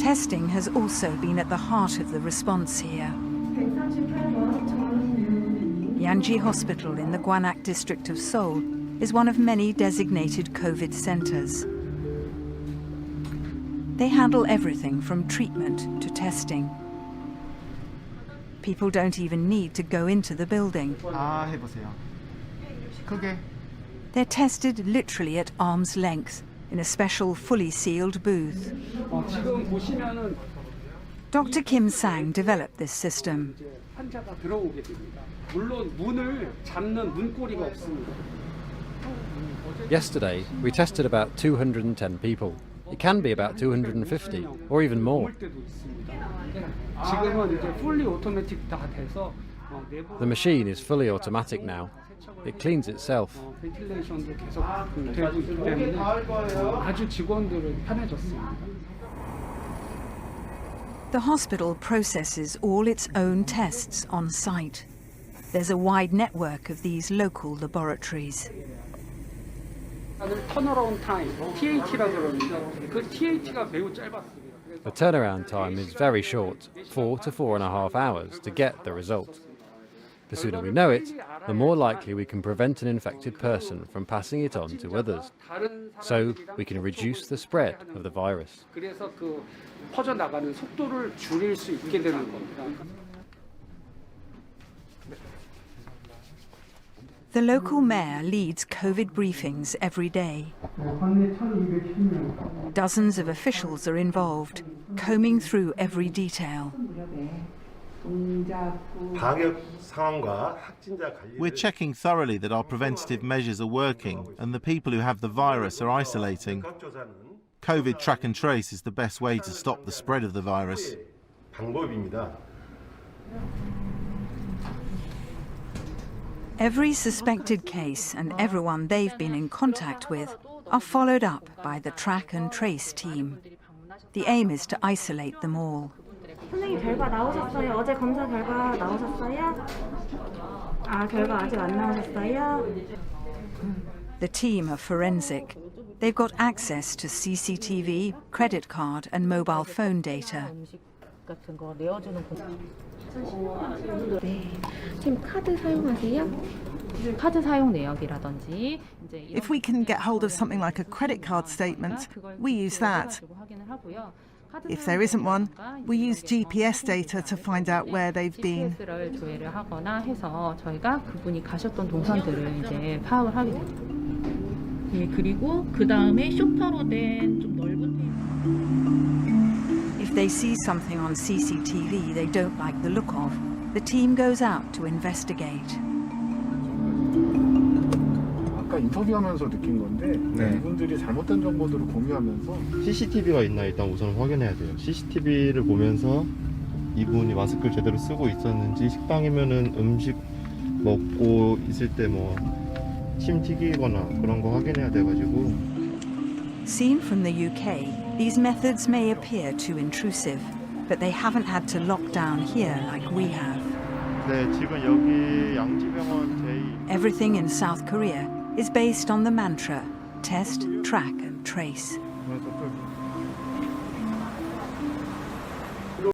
Testing has also been at the heart of the response here. Yanji Hospital in the Guanak district of Seoul is one of many designated COVID centres. They handle everything from treatment to testing. People don't even need to go into the building. They're tested literally at arm's length in a special fully sealed booth. Dr. Kim Sang developed this system. Yesterday, we tested about 210 people. It can be about 250 or even more. The machine is fully automatic now. It cleans itself. 어, 벤틸레이션도 계속 그 되고 있기 때문에 어, 아주 직원들은 편해졌습니다. The hospital processes all its own tests on site. There's a wide network of these local laboratories. 턴어라운드 타임, TAT라 그러는데 그 TAT가 매우 짧았습니다. 그래서 The turnaround time is very short, four to four and a half hours to get the result. The sooner we know it, the more likely we can prevent an infected person from passing it on to others. So we can reduce the spread of the virus. The local mayor leads COVID briefings every day. Dozens of officials are involved, combing through every detail. 방역 상황과 확진자 관리 We're checking thoroughly that our preventative measures are working and the people who have the virus are isolating. 조사는 COVID track and trace is the best way to stop the spread of the virus. 방법입니다. Every suspected case and everyone they've been in contact with are followed up by the track and trace team. The aim is to isolate them all. 선생님 결과 나오셨어요? 어제 검사 결과 나오셨어요? 아 결과 아직 안 나오셨어요? The team are forensic. They've got access to CCTV, credit card, and mobile phone data. 같은 거 내어주는 곳. 네. 지금 카드 사용하세요? 카드 사용 내역이라든지 이제 이런 If we can get hold of something like a credit card statement, we use that. If there isn't one, we use GPS data to find out where they've been. If they see something on CCTV they don't like the look of, the team goes out to investigate. 인터뷰하면서 느낀 건데 네. 이분들이 잘못된 정보들을 공유하면서 CCTV가 있나 일단 우선 확인해야 돼요. CCTV를 보면서 이분이 마스크를 제대로 쓰고 있었는지 식당이면은 음식 먹고 있을 때 뭐 침 튀기거나 그런 거 확인해야 돼가지고 Seen from the UK, these methods may appear too intrusive, but they haven't had to lock down here like we have. 네 지금 여기 양지병원 제2 Everything in South Korea is based on the mantra test, track, and trace.